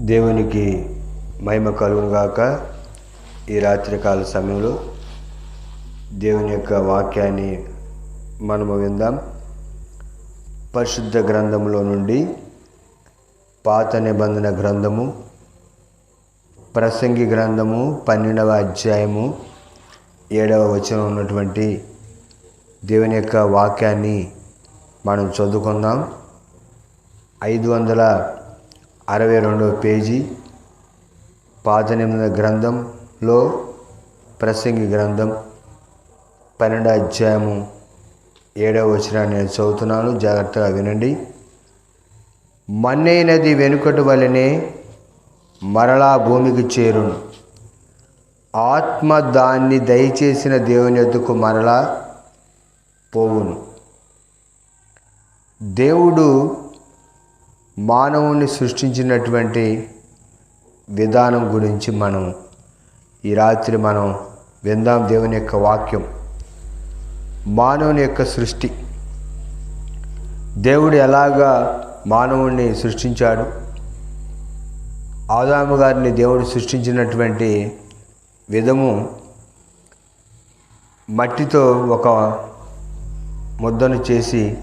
దేవునికి మహిమ కలుగునుగాక ఈ రాత్రికాల సమయంలో దేవుని యొక్క వాక్యాన్ని మనము విందాం. పరిశుద్ధ గ్రంథంలో నుండి పాత నిబంధన గ్రంథము ప్రసంగి గ్రంథము పన్నెండవ అధ్యాయము ఏడవ వచనం ఉన్నటువంటి దేవుని యొక్క వాక్యాన్ని మనం చదువుకుందాం. ఐదు వందల అరవై రెండవ పేజీ పాతనిమిద గ్రంథంలో ప్రసంగి గ్రంథం పన్నెండో అధ్యాయము ఏడవ వచనాన్ని నేను చదువుతున్నాను. జాగ్రత్తగా వినండి. మన్నైనది వెనుకటి వలనే మరలా భూమికి చేరును. ఆత్మ దాన్ని దయచేసిన దేవుని ఎద్దుకు మరలా పోవును. దేవుడు మానవుని సృష్టించినటువంటి విధానం గురించి మనం ఈ రాత్రి మనం విందాం దేవుని యొక్క వాక్యం. మానవుని యొక్క సృష్టి. దేవుడు ఎలాగా మానవుణ్ణి సృష్టించాడు? ఆదాము గారిని దేవుడు సృష్టించినటువంటి విధము మట్టితో ఒక ముద్దను చేసి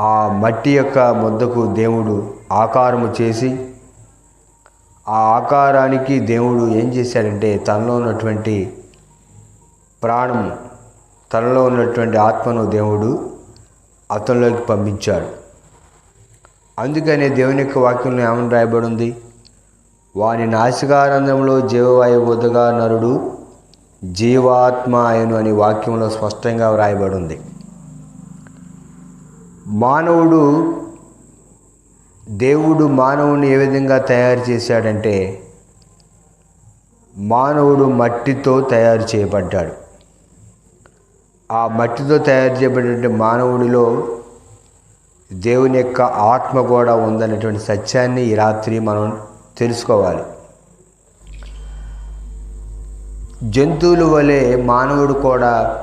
ఆ మట్టి యొక్క ముద్దకు దేవుడు ఆకారము చేసి ఆ ఆకారానికి దేవుడు ఏం చేశాడంటే తనలో ఉన్నటువంటి ప్రాణం తనలో ఉన్నటువంటి ఆత్మను దేవుడు అతనిలోకి పంపించాడు. అందుకనే దేవుని యొక్క వాక్యంలో ఏమని రాయబడింది? వాని నాసికానందంలో ఉదగా నరుడు జీవాత్మ అయను అని వాక్యంలో స్పష్టంగా వ్రాయబడి ఉంది మానవుడు దేవుడు మానవుని ఏ విధంగా తయారు చేశాడంటే మానవుడు మట్టితో తయారు చేయబడ్డాడు. ఆ మట్టితో తయారు చేయబడిన మానవుడిలో దేవుని యొక్క ఆత్మ కూడా ఉందనేటువంటి సత్యాన్ని ఈ రాత్రి మనం తెలుసుకోవాలి. జంతువుల వలె మానవుడు కూడా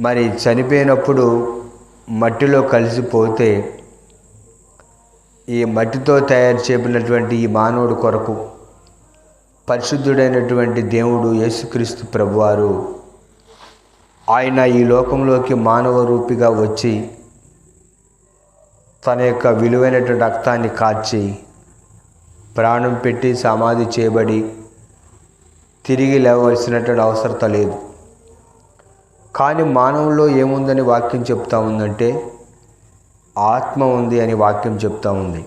మరి చనిపోయినప్పుడు మట్టిలో కలిసిపోతే ఈ మట్టితో తయారు చేయబడినటువంటి ఈ మానవుడి కొరకు పరిశుద్ధుడైనటువంటి దేవుడు యేసుక్రీస్తు ప్రభువారు ఆయన ఈ లోకంలోకి మానవ రూపిగా వచ్చి తన యొక్క విలువైనటువంటి రక్తాన్ని కాచి ప్రాణం పెట్టి సమాధి చేయబడి తిరిగి లేవలసినటువంటి అవసరత లేదు. కానీ మానవుల్లో ఏముందని వాక్యం చెప్తా ఉందంటే ఆత్మ ఉంది అని వాక్యం చెప్తా ఉంది.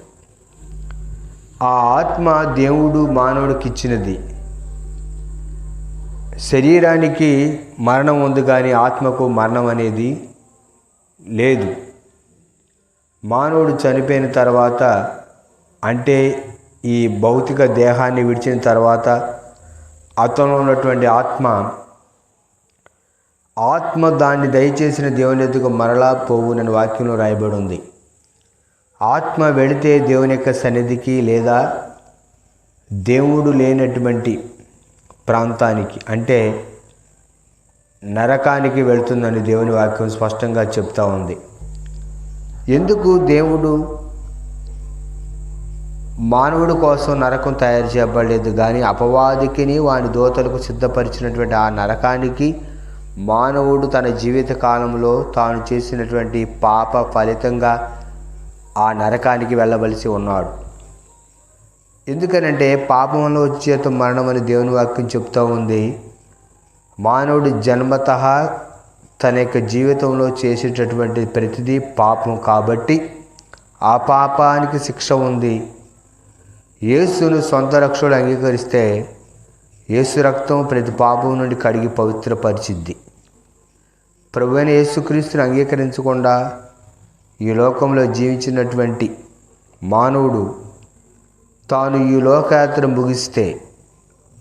ఆ ఆత్మ దేవుడు మానవుడికి ఇచ్చినది. శరీరానికి మరణం ఉంది కానీ ఆత్మకు మరణం అనేది లేదు. మానవుడు చనిపోయిన తర్వాత అంటే ఈ భౌతిక దేహాన్ని విడిచిన తర్వాత అతను ఉన్నటువంటి ఆత్మ ఆత్మ దాన్ని దయచేసిన దేవుని ఎదుగు మరలా పోవునని వాక్యంలో రాయబడి ఉంది ఆత్మ వెళితే దేవుని యొక్క సన్నిధికి లేదా దేవుడు లేనటువంటి ప్రాంతానికి అంటే నరకానికి వెళుతుందని దేవుని వాక్యం స్పష్టంగా చెప్తా ఉంది. ఎందుకు దేవుడు మానవుడి కోసం నరకం తయారు చేయబడలేదు కానీ అపవాదికిని వాని దోతలకు సిద్ధపరిచినటువంటి ఆ నరకానికి మానవుడు తన జీవిత కాలంలో తాను చేసినటువంటి పాప ఫలితంగా ఆ నరకానికి వెళ్ళవలసి ఉన్నాడు. ఎందుకనంటే పాపంలో వచ్చేత మరణం అని దేవుని వాక్యం చెప్తూ ఉంది. మానవుడు జన్మత తన యొక్క జీవితంలో చేసేటటువంటి ప్రతిదీ పాపం కాబట్టి ఆ పాపానికి శిక్ష ఉంది. యేసును సొంత రక్షకుడు అంగీకరిస్తే యేసు రక్తం ప్రతి పాపం నుండి కడిగి పవిత్రపరిచిద్ది. ప్రభువైన యేసుక్రీస్తుని అంగీకరించకుండా ఈ లోకంలో జీవించినటువంటి మానవుడు తాను ఈ లోకయాత్ర ముగిస్తే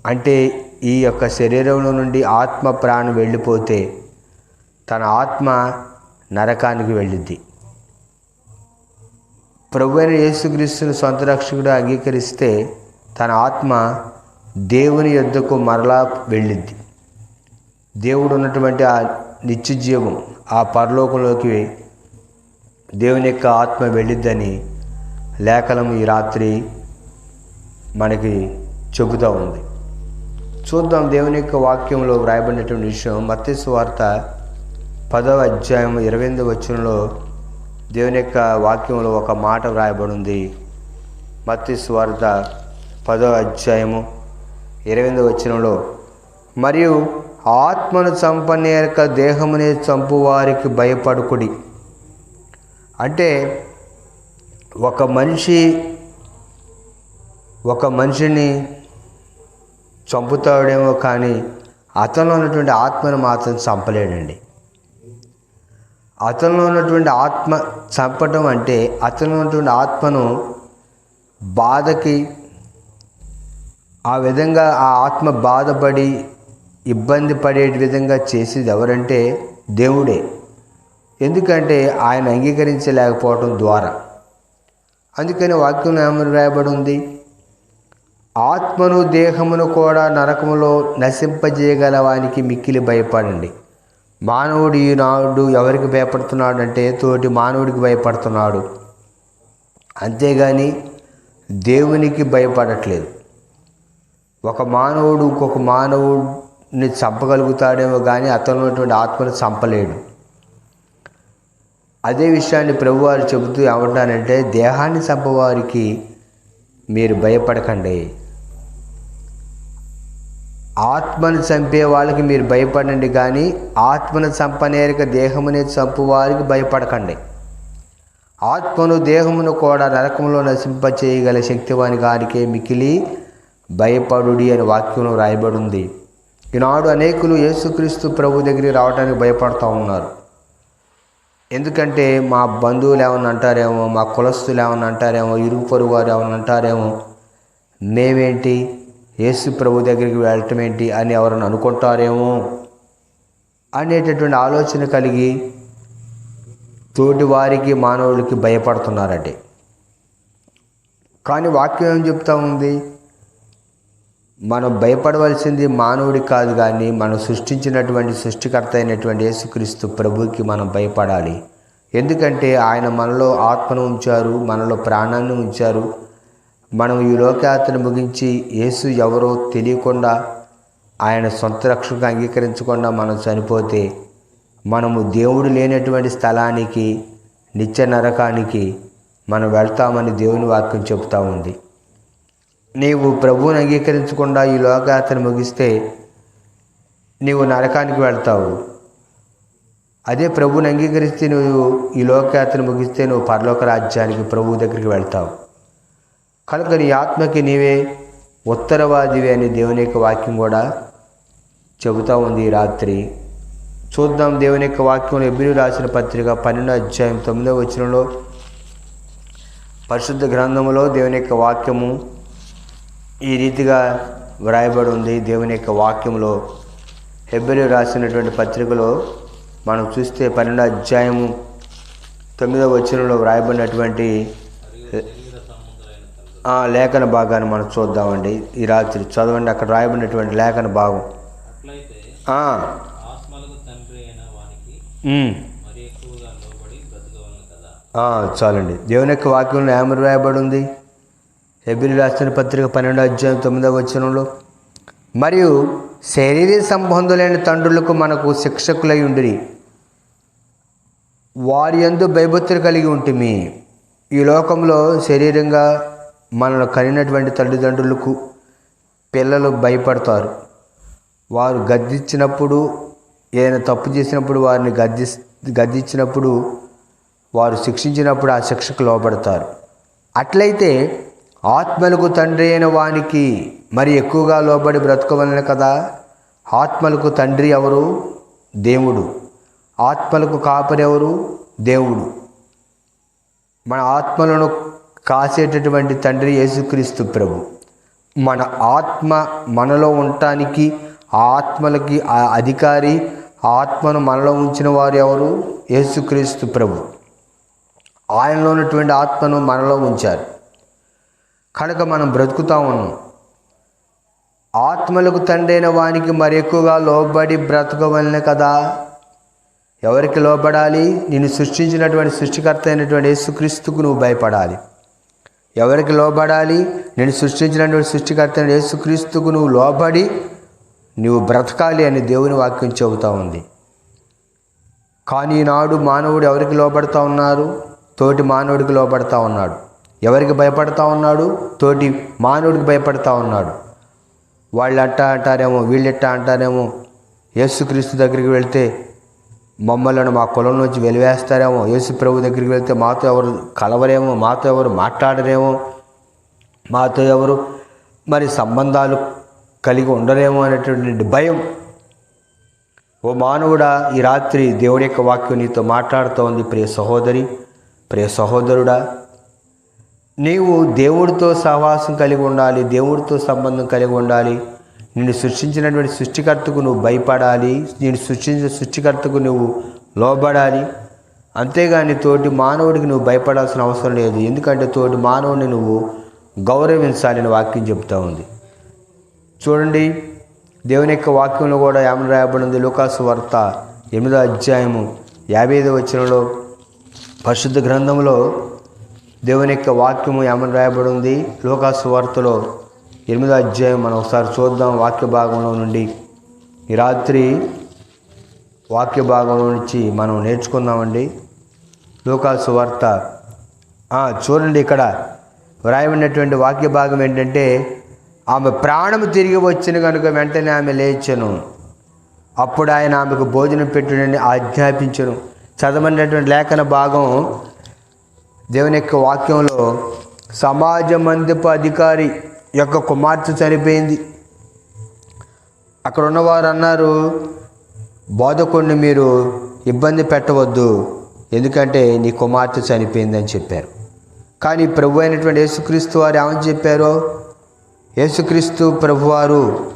అంటే ఈ యొక్క శరీరంలో నుండి ఆత్మ ప్రాణం వెళ్ళిపోతే తన ఆత్మ నరకానికి వెళ్ళింది. ప్రభు అయిన యేసుక్రీస్తుని సొంత రక్షకుడు అంగీకరిస్తే తన ఆత్మ దేవుని యొద్దకు మరలా వెళ్ళింది. దేవుడు ఉన్నటువంటి ఆ నిత్యజీవం ఆ పరలోకంలోకి దేవుని యొక్క ఆత్మ వెళ్ళిద్దని లేఖనం ఈ రాత్రి మనకి చెబుతూ ఉంది. చూద్దాం దేవుని యొక్క వాక్యంలో వ్రాయబడినటువంటి విషయం. మత్స్సు వార్త పదవ అధ్యాయం ఇరవై ఎనిమిది వచ్చినలో దేవుని యొక్క వాక్యంలో ఒక మాట వ్రాయబడి ఉంది మత్స్సు వార్త పదవ అధ్యాయము ఇరవై ఎనిమిది వచ్చినలో మరియు ఆత్మను చంపనే యొక్క దేహమునే చంపు వారికి భయపడుకుడి. అంటే ఒక మనిషి ఒక మనిషిని చంపుతాడేమో కానీ అతనిలో ఉన్నటువంటి ఆత్మను మాత్రం చంపలేడండి. అతనిలో ఉన్నటువంటి ఆత్మ చంపటం అంటే అతనిలో ఉన్నటువంటి ఆత్మను బాధకి ఆ విధంగా ఆ ఆత్మ బాధపడి ఇబ్బంది పడే విధంగా చేసేది ఎవరంటే దేవుడే. ఎందుకంటే ఆయన అంగీకరించలేకపోవడం ద్వారా. అందుకని వాక్యం ఏమని రాయబడి ఉంది ఆత్మను దేహమును కూడా నరకములో నశింపజేయగల వానికి మిక్కిలి భయపడండి. మానవుడు ఈనాడు ఎవరికి భయపడుతున్నాడు అంటే తోటి మానవుడికి భయపడుతున్నాడు. అంతేగాని దేవునికి భయపడట్లేదు. ఒక మానవుడు ఇంకొక మానవుడు మానవుడిని చంపగలుగుతాడేమో కానీ అతను ఉన్నటువంటి ఆత్మను చంపలేడు. అదే విషయాన్ని ప్రభువారు చెబుతూ ఏమంటానంటే దేహాన్ని చంపవారికి మీరు భయపడకండి. ఆత్మను చంపే వాళ్ళకి మీరు భయపడండి కానీ ఆత్మను చంపనేరిక దేహమునే చంపు వారికి భయపడకండి. ఆత్మను దేహమును కూడా నరకంలో నశింప చేయగల శక్తివాని గారికే మికిలి భయపడుడి అని వాక్యంలో రాయబడి ఉంది ఈనాడు అనేకులు యేసుక్రీస్తు ప్రభు దగ్గరికి రావడానికి భయపడుతూ ఉన్నారు. ఎందుకంటే మా బంధువులు ఏమన్నా అంటారేమో మా కులస్తులు ఏమన్నా అంటారేమో ఇరుగు పొరుగు వారు ఏమన్నా అంటారేమో మేమేంటి? యేసు ప్రభు దగ్గరికి వెళ్ళటం ఏంటి అని ఎవరైనా అనుకుంటారేమో అనేటటువంటి ఆలోచన కలిగి తోటి వారికి మానవులకి భయపడుతున్నారండి. కానీ వాక్యం ఏం చెప్తా ఉంది? మనం భయపడవలసింది మానవుడి కాదు కానీ మనం సృష్టించినటువంటి సృష్టికర్త అయినటువంటి యేసుక్రీస్తు ప్రభుకి మనం భయపడాలి. ఎందుకంటే ఆయన మనలో ఆత్మను ఉంచారు మనలో ప్రాణాన్ని ఉంచారు. మనం ఈ లోకయాత్రను ముగించి యేసు ఎవరో తెలియకుండా ఆయన సొంత రక్షణకు అంగీకరించకుండా మనం చనిపోతే మనము దేవుడు లేనటువంటి స్థలానికి నిత్య నరకానికి మనం వెళ్తామని దేవుని వాక్యం చెబుతూ ఉంది. నీవు ప్రభువుని అంగీకరించకుండా ఈ లోకయాత్ర ముగిస్తే నీవు నరకానికి వెళ్తావు. అదే ప్రభువుని అంగీకరిస్తే నువ్వు ఈ లోకయాత్ర ముగిస్తే నువ్వు పరలోక రాజ్యానికి ప్రభువు దగ్గరికి వెళ్తావు. కనుక నీ ఆత్మకి నీవే ఉత్తరవాదివి అని దేవుని యొక్క వాక్యం కూడా చెబుతూ ఉంది రాత్రి. చూద్దాం దేవుని యొక్క వాక్యంలో ఎబ్బిరి రాసిన పత్రిక పన్నెండో అధ్యాయం తొమ్మిదో వచనంలో పరిశుద్ధ గ్రంథములో దేవుని యొక్క వాక్యము ఈ రీతిగా వ్రాయబడి ఉంది దేవుని యొక్క వాక్యంలో. హెబ్రి రాసినటువంటి పత్రికలో మనం చూస్తే పన్నెండో అధ్యాయము తొమ్మిదవ వచనంలో వ్రాయబడినటువంటి ఆ లేఖన భాగాన్ని మనం చూద్దామండి. ఈ రాత్రి చదవండి అక్కడ రాయబడినటువంటి లేఖన భాగం. చాలండి. దేవుని యొక్క వాక్యంలో ఏమని రాయబడి ఉంది? హెబిరి రాసిన పత్రిక పన్నెండో అధ్యాయం తొమ్మిదవ వచనంలో మరియు శరీర సంబంధులైన తండ్రులకు మనకు శిక్షకులై ఉండిరి. వారి ఎందు భయభక్తులు కలిగి ఉంటుంది ఈ లోకంలో శరీరంగా మనను కనినటువంటి తల్లిదండ్రులకు పిల్లలు భయపడతారు. వారు గద్దించినప్పుడు ఏదైనా తప్పు చేసినప్పుడు వారిని గద్ది గద్దించినప్పుడు వారు శిక్షించినప్పుడు ఆ శిక్షకు లోపడతారు అట్లయితే ఆత్మలకు తండ్రి అయిన వానికి మరి ఎక్కువగా లోబడి బ్రతకవలన కదా. ఆత్మలకు తండ్రి ఎవరు? దేవుడు. ఆత్మలకు కాపరి ఎవరు? దేవుడు. మన ఆత్మలను కాసేటటువంటి తండ్రి యేసుక్రీస్తు ప్రభు. మన ఆత్మ మనలో ఉండటానికి ఆ ఆత్మలకి ఆ అధికారి ఆత్మను మనలో ఉంచిన వారు ఎవరు? యేసుక్రీస్తు ప్రభు. ఆయనలో ఉన్నటువంటి ఆత్మను మనలో ఉంచారు. కనుక మనం బ్రతుకుతా ఉన్నాం. ఆత్మలకు తండ్రైన వానికి మరి ఎక్కువగా లోబడి బ్రతకవలనే కదా. ఎవరికి లోబడాలి? నిన్ను సృష్టించినటువంటి సృష్టికర్త అయినటువంటి యేసుక్రీస్తుకు నువ్వు భయపడాలి. ఎవరికి లోబడాలి? నేను సృష్టించినటువంటి సృష్టికర్త అయిన యేసుక్రీస్తుకు నువ్వు లోబడి నువ్వు బ్రతకాలి అని దేవుని వాక్యం చెబుతా ఉంది. కానీ ఈనాడు మానవుడు ఎవరికి లోబడతా ఉన్నారు? తోటి మానవుడికి లోబడతా ఉన్నాడు. ఎవరికి భయపడతా ఉన్నాడు? తోటి మానవుడికి భయపడతా ఉన్నాడు. వాళ్ళు అట్టా అంటారేమో వీళ్ళు ఎట్టా అంటారేమో యేసుక్రీస్తు దగ్గరికి వెళ్తే మమ్మల్ని మా కులం నుంచి వెలివేస్తారేమో యేసు ప్రభు దగ్గరికి వెళ్తే మాతో ఎవరు కలవరేమో మాతో ఎవరు మాట్లాడరేమో మాతో ఎవరు మరి సంబంధాలు కలిగి ఉండరేమో అనేటువంటి భయం. ఓ మానవుడా ఈ రాత్రి దేవుడి యొక్క వాక్యం నీతో మాట్లాడుతోంది ప్రియ సహోదరి ప్రియ సహోదరుడా నీవు దేవుడితో సహవాసం కలిగి ఉండాలి దేవుడితో సంబంధం కలిగి ఉండాలి. నిన్ను సృష్టించినటువంటి సృష్టికర్తకు నువ్వు భయపడాలి. నేను సృష్టించిన సృష్టికర్తకు నువ్వు లోబడాలి. అంతేగాని తోటి మానవుడికి నువ్వు భయపడాల్సిన అవసరం లేదు. ఎందుకంటే తోటి మానవుడిని నువ్వు గౌరవించాలని వాక్యం చెప్తా ఉంది. చూడండి దేవుని యొక్క వాక్యంలో కూడా ఏమని రాయబడింది? లుకాసు వార్త ఎనిమిదో అధ్యాయము యాభై ఐదో వచ్చినలో పరిశుద్ధ గ్రంథంలో దేవుని యొక్క వాక్యము ఏమని రాయబడి ఉంది లోకాసు వార్తలో ఎనిమిదో అధ్యాయం మనం ఒకసారి చూద్దాం వాక్య భాగంలో నుండి. ఈ రాత్రి వాక్య భాగంలో నుంచి మనం నేర్చుకుందామండి. లోకాసు వార్త. చూడండి ఇక్కడ వ్రాయబడినటువంటి వాక్య భాగం ఏంటంటే ఆమె ప్రాణము తిరిగి వచ్చిన కనుక వెంటనే ఆమె లేచను. అప్పుడు ఆయన ఆమెకు భోజనం పెట్టుడని ఆజ్ఞాపించను. చదవనటువంటి లేఖన భాగం దేవుని యొక్క వాక్యంలో సమాజ మందిపు అధికారి యొక్క కుమార్తె చనిపోయింది. అక్కడ ఉన్నవారు అన్నారు బోధకుడిని మీరు ఇబ్బంది పెట్టవద్దు ఎందుకంటే నీ కుమార్తె చనిపోయిందని చెప్పారు. కానీ ప్రభు అయినటువంటి యేసుక్రీస్తు వారు ఏమని చెప్పారో? యేసుక్రీస్తు ప్రభువారు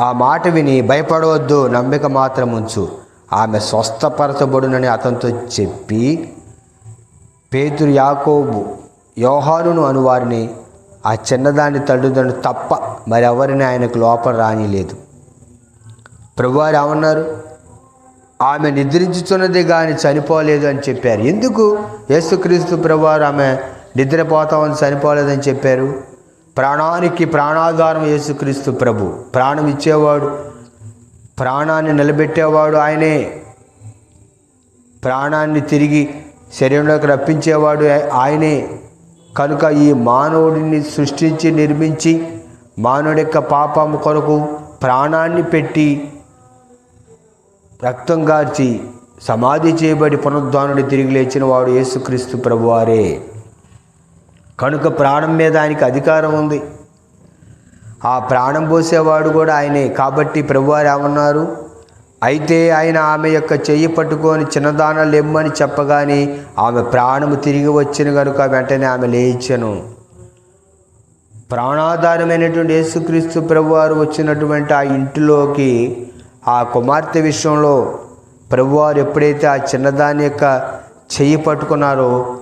ఆ మాట విని భయపడవద్దు నమ్మిక మాత్రం ఉంచు. ఆమె స్వస్థపరచబడునని అతనితో చెప్పి పేతురు యాకోబు యోహానును అనువారిని ఆ చిన్నదాని తల్లిదండ్రులు తప్ప మరెవరిని ఆయనకు లోపల రానిలేదు. ప్రభువారు ఏమన్నారు? ఆమె నిద్రించుతున్నది కానీ చనిపోలేదు అని చెప్పారు. ఎందుకు? యేసుక్రీస్తు ప్రభువారు ఆమె నిద్రపోతామని చనిపోలేదని చెప్పారు. ప్రాణానికి ప్రాణాధారం యేసుక్రీస్తు ప్రభు. ప్రాణం ఇచ్చేవాడు ప్రాణాన్ని నిలబెట్టేవాడు ఆయనే. ప్రాణాన్ని తిరిగి శరీరంలోకి రప్పించేవాడు ఆయనే. కనుక ఈ మానవుడిని సృష్టించి నిర్మించి మానవుడి యొక్క పాపం కొరకు ప్రాణాన్ని పెట్టి రక్తం గార్చి సమాధి చేయబడి పునరుద్ధానుడు తిరిగి లేచిన వాడు యేసుక్రీస్తు ప్రభువారే. కనుక ప్రాణం మీద ఆయనకి అధికారం ఉంది. ఆ ప్రాణం పోసేవాడు కూడా ఆయనే. కాబట్టి ప్రభువారు ఏమన్నారు? అయితే ఆయన ఆమె యొక్క చెయ్యి పట్టుకొని చిన్నదాన లెమ్మని చెప్పగానే ఆమె ప్రాణము తిరిగి వచ్చిన కనుక వెంటనే ఆమె లేచను. ప్రాణాధారమైనటువంటి యేసుక్రీస్తు ప్రభువారు వచ్చినటువంటి ఆ ఇంటిలోకి ఆ కుమార్తె విషయంలో ప్రభువారు ఎప్పుడైతే ఆ చిన్నదాని యొక్క చెయ్యి పట్టుకున్నారో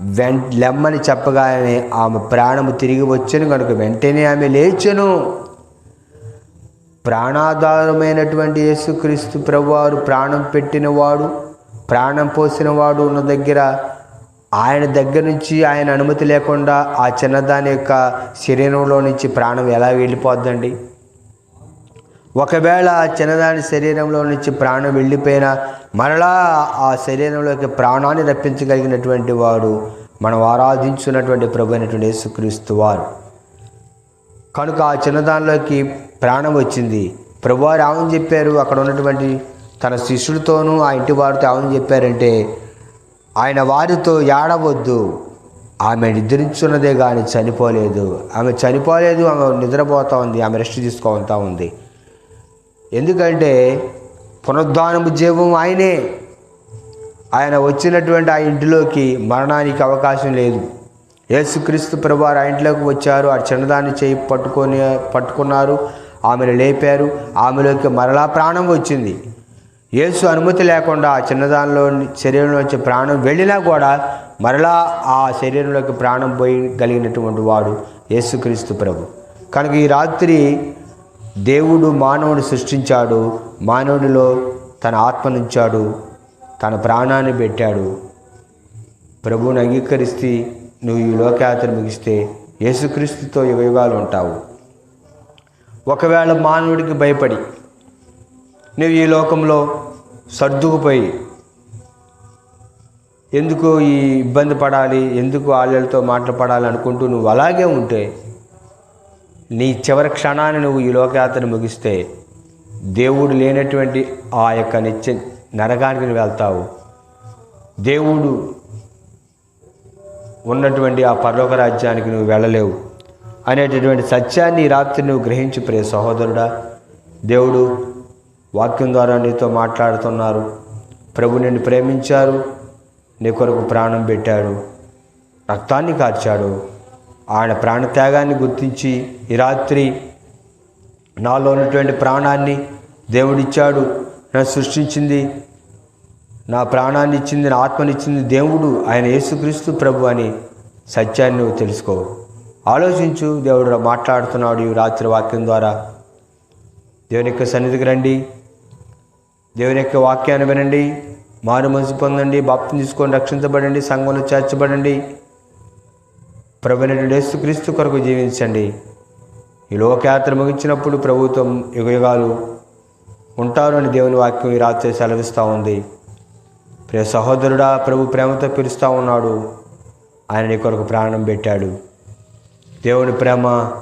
వెం లెమ్మని చెప్పగానే ఆమె ప్రాణము తిరిగి వచ్చను కనుక వెంటనే ఆమె లేచెను. ప్రాణాధారమైనటువంటి యేసుక్రీస్తు ప్రభువారు ప్రాణం పెట్టినవాడు ప్రాణం పోసినవాడు ఉన్న దగ్గర ఆయన దగ్గర నుంచి ఆయన అనుమతి లేకుండా ఆ చిన్నదాని యొక్క శరీరంలో నుంచి ప్రాణం ఎలా వెళ్ళిపోద్దండి? ఒకవేళ ఆ చిన్నదాని శరీరంలో నుంచి ప్రాణం వెళ్ళిపోయినా మరలా ఆ శరీరంలోకి ప్రాణాన్ని రప్పించగలిగినటువంటి వాడు మనం ఆరాధించున్నటువంటి ప్రభు అయినటువంటి యేసుక్రీస్తు వారు. కనుక ఆ చిన్నదానిలోకి ప్రాణం వచ్చింది. ప్రభువారు ఏమని చెప్పారు. అక్కడ ఉన్నటువంటి తన శిష్యులతోనూ ఆ ఇంటి వారితో ఏమని చెప్పారంటే ఆయన వారితో ఏడవద్దు. ఆమె నిద్రించున్నదే కానీ చనిపోలేదు. ఆమె చనిపోలేదు ఆమె నిద్రపోతూ ఉంది ఆమె రెస్ట్ తీసుకోతా ఉంది. ఎందుకంటే పునరుద్ధానము జీవం ఆయనే. ఆయన వచ్చినటువంటి ఆ ఇంటిలోకి మరణానికి అవకాశం లేదు. యేసుక్రీస్తు ప్రభువారు ఆ ఇంట్లోకి వచ్చారు. ఆ చిన్నదాన్ని చేయి పట్టుకొని పట్టుకున్నారు. ఆమెను లేపారు. ఆమెలోకి మరలా ప్రాణం వచ్చింది. యేసు అనుమతి లేకుండా ఆ చిన్నదానిలో శరీరంలోంచి ప్రాణం వెళ్ళినా కూడా మరలా ఆ శరీరంలోకి ప్రాణం పోయి కలిగినటువంటి వాడు యేసుక్రీస్తు ప్రభు. కనుక ఈ రాత్రి దేవుడు మానవుని సృష్టించాడు. మానవుడిలో తన ఆత్మనుంచాడు. తన ప్రాణాన్ని పెట్టాడు. ప్రభువుని అంగీకరిస్తే నువ్వు ఈ లోకయాత్ర ముగిస్తే యేసుక్రీస్తుతో యుగయుగాలు ఉంటావు ఒకవేళ మానవుడికి భయపడి నువ్వు ఈ లోకంలో సర్దుకుపోయి ఎందుకు ఈ ఇబ్బంది పడాలి ఎందుకు వాళ్ళతో మాట్లాడాలి అనుకుంటూ నువ్వు అలాగే ఉంటే నీ చివరి క్షణాన్ని నువ్వు ఈ లోకయాత్ర ముగిస్తే దేవుడు లేనటువంటి ఆ యొక్క నిత్య నరకానికి నువ్వు వెళ్తావు. దేవుడు ఉన్నటువంటి ఆ పర్లోక రాజ్యానికి నువ్వు వెళ్ళలేవు. అనేటటువంటి సత్యాన్ని ఈ రాత్రి నువ్వు గ్రహించి ప్రియ సహోదరుడా. దేవుడు వాక్యం ద్వారా నీతో మాట్లాడుతున్నారు. ప్రభు నిన్ను ప్రేమించారు నీ కొరకు ప్రాణం పెట్టాడు రక్తాన్ని కార్చాడు. ఆయన ప్రాణత్యాగాన్ని గుర్తించి ఈ రాత్రి నాలో ఉన్నటువంటి ప్రాణాన్ని దేవుడిచ్చాడు. నన్ను సృష్టించింది నా ప్రాణాన్ని ఇచ్చింది నా ఆత్మనిచ్చింది దేవుడు ఆయన యేసుక్రీస్తు ప్రభు అని సత్యాన్ని నువ్వు తెలుసుకోవు ఆలోచించు దేవుడు మాట్లాడుతున్నాడు ఈ రాత్రి వాక్యం ద్వారా. దేవుని యొక్క సన్నిధికి రండి. దేవుని యొక్క వాక్యాన్ని వినండి. మారు మనసు పొందండి. బాప్తిని తీసుకొని రక్షించబడండి. సంఘంలో చేర్చబడండి. ప్రభునటువంటి యేసుక్రీస్తు కొరకు జీవించండి. ఈ లోకయాత్ర ముగించినప్పుడు ప్రభుత్వం యుగయుగాలు ఉంటారు అని దేవుని వాక్యం ఈ రాత్రి సెలవిస్తూ ఉంది. ప్రియ సహోదరుడా ప్రభు ప్రేమతో పిలుస్తూ ఉన్నాడు. ఆయన నీ కొరకు ప్రాణం పెట్టాడు. దేవుని ప్రేమ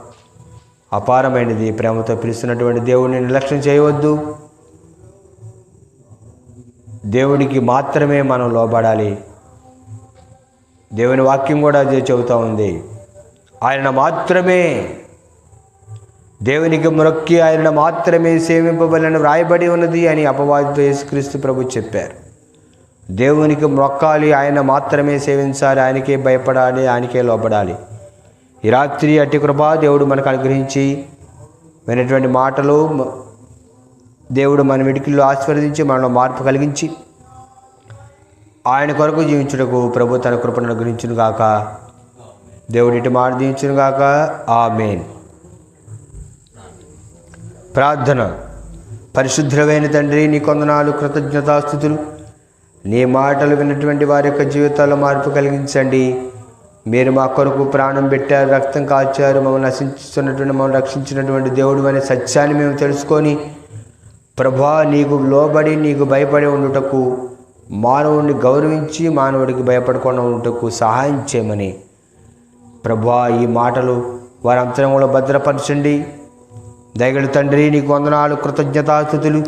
అపారమైనది. ప్రేమతో పిలుస్తున్నటువంటి దేవుడిని నిర్లక్ష్యం చేయవద్దు. దేవుడికి మాత్రమే మనం లోబడాలి. దేవుని వాక్యం కూడా అదే చెబుతూ ఉంది. ఆయన మాత్రమే దేవునికి మొక్కి ఆయన మాత్రమే సేవింపబలని వ్రాయబడి ఉన్నది అని అపవాదితో యేసుక్రీస్తు ప్రభు చెప్పారు. దేవునికి మొక్కాలి ఆయన మాత్రమే సేవించాలి ఆయనకే భయపడాలి ఆయనకే లోపడాలి ఈ రాత్రి అట్టి కృప దేవుడు మనకు అనుగ్రహించి వినటువంటి మాటలు దేవుడు మన వెడికిల్లో ఆశీర్వదించి మనలో మార్పు కలిగించి ఆయన కొరకు జీవించుటకు ప్రభు తన కృపను అనుగ్రహించును గాక. దేవుడి ఇటు మాట దీవించును గాక. ఆ మెయిన్ ప్రార్థన. పరిశుద్ధమైన తండ్రి నీ కొందనాలు కృతజ్ఞతాస్థుతులు నీ మాటలు విన్నటువంటి వారి యొక్క జీవితాల్లో మార్పు కలిగించండి. మీరు మా కొరకు ప్రాణం పెట్టారు రక్తం కాల్చారు మమ్మల్ని నశించుతున్నటువంటి మమ్మల్ని రక్షించినటువంటి దేవుడు అనే సత్యాన్ని మేము తెలుసుకొని ప్రభా నీకు లోబడి నీకు భయపడి ఉండుటకు మానవుడిని గౌరవించి మానవుడికి భయపడకుండా ఉండుటకు సహాయం చేయమని ప్రభా ఈ మాటలు వారి అంతరంగంలో భద్రపరచండి. దయగల తండ్రి నీకు వందనాలు కృతజ్ఞతాస్థుతులు.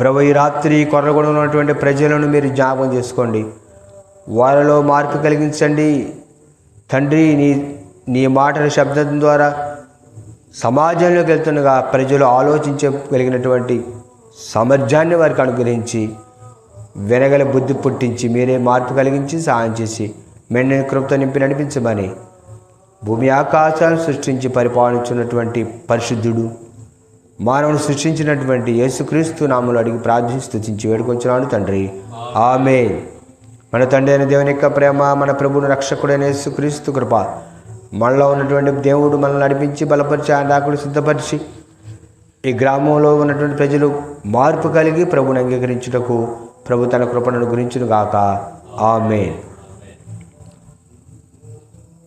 ప్రభు ఈ రాత్రి కొర్రగొడ ఉన్నటువంటి ప్రజలను మీరు జ్ఞాపకం చేసుకోండి. వారిలో మార్పు కలిగించండి. తండ్రి నీ నీ మాటల శబ్దం ద్వారా సమాజంలోకి వెళ్తుండగా ప్రజలు ఆలోచించగలిగినటువంటి సామర్థ్యాన్ని వారికి అనుగ్రహించి వినగల బుద్ధి పుట్టించి మీరే మార్పు కలిగించి సహాయం చేసి మెండిన కృపతో నింపి నడిపించమని భూమి ఆకాశాలను సృష్టించి పరిపాలించినటువంటి పరిశుద్ధుడు మానవుని సృష్టించినటువంటి యేసుక్రీస్తు నామలు అడిగి ప్రార్థించి స్థుతించి వేడుకొంచున్నాను తండ్రి. ఆమె మన తండ్రి అయిన దేవుని యొక్క ప్రేమ మన ప్రభుని రక్షకుడైన యేసుక్రీస్తు కృప. మనలో ఉన్నటువంటి దేవుడు మనల్ని నడిపించి బలపరిచి ఆడాకుడు సిద్ధపరిచి ఈ గ్రామంలో ఉన్నటువంటి ప్రజలు మార్పు కలిగి ప్రభుని అంగీకరించుటకు ప్రభు తన కృపణను గురించును గాక ఆమెన్.